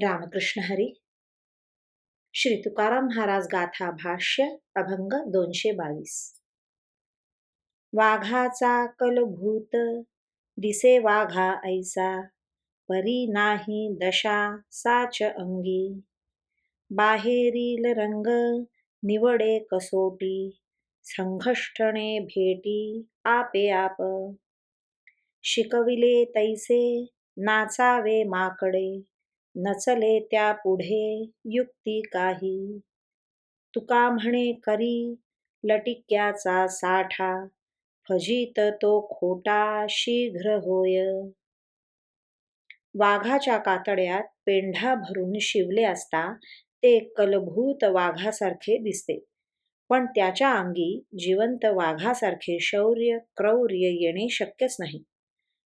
रामकृष्ण हरी। श्री तुकाराम महाराज गाथा भाष्य अभंग दोनशे बावीस। वाघाचा कलभूत दिसे वाघा ऐसा परी नाही दशा साच अंगी। बाहेरील रंग निवडे कसोटी संघष्टणे भेटी आपे आप। शिकविले तैसे नाचावे माकडे। नचले त्या पुढे युक्ती काही. तुका म्हणे करी लटिक्याचा साठा फजित तो खोटा शीघ्र होय. वाघाच्या कातड्यात पेंढा भरून शिवले असता ते कलभूत वाघासारखे दिसते. पण त्याच्या अंगी जिवंत वाघासारखे शौर्य क्रौर्य येणे शक्यच नाही.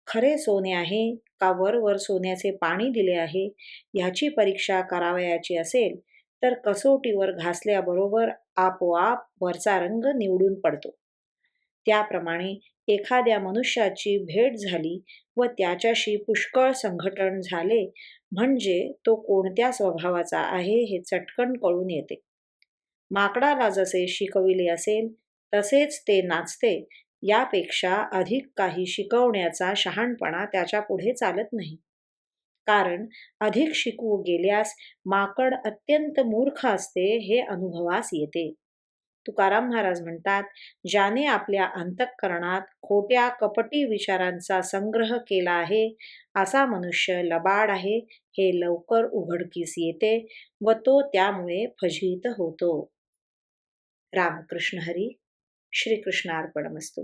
खरे सोने आहे का वरवर सोन्याचे पाणी दिले आहे? ह्याची परीक्षा करावयाची असेल तर कसोटीवर घासल्याबरोबर आपोआप वरचा रंग निवडून पडतो. त्याप्रमाणे एखाद्या मनुष्याची भेट झाली व त्याच्याशी पुष्कळ संघटन झाले म्हणजे तो कोणत्या स्वभावाचा आहे हे चटकन कळून येते. माकडाला जसे शिकविले असेल तसेच ते नाचते यापेक्षा अधिक काही शिकवण्याचा शहाणपणा त्याच्या पुढे चालत नाही. कारण अधिक शिकवू गेल्यास माकड अत्यंत मूर्ख असते हे अनुभवास येते. तुकाराम महाराज म्हणतात ज्याने आपल्या अंतःकरणात खोट्या कपटी विचारांचा संग्रह केला आहे असा मनुष्य लबाड आहे हे लवकर उघडकीस येते व तो त्यामुळे फजित होतो. रामकृष्ण हरी శ్రీకృష్ణార్పణమస్తు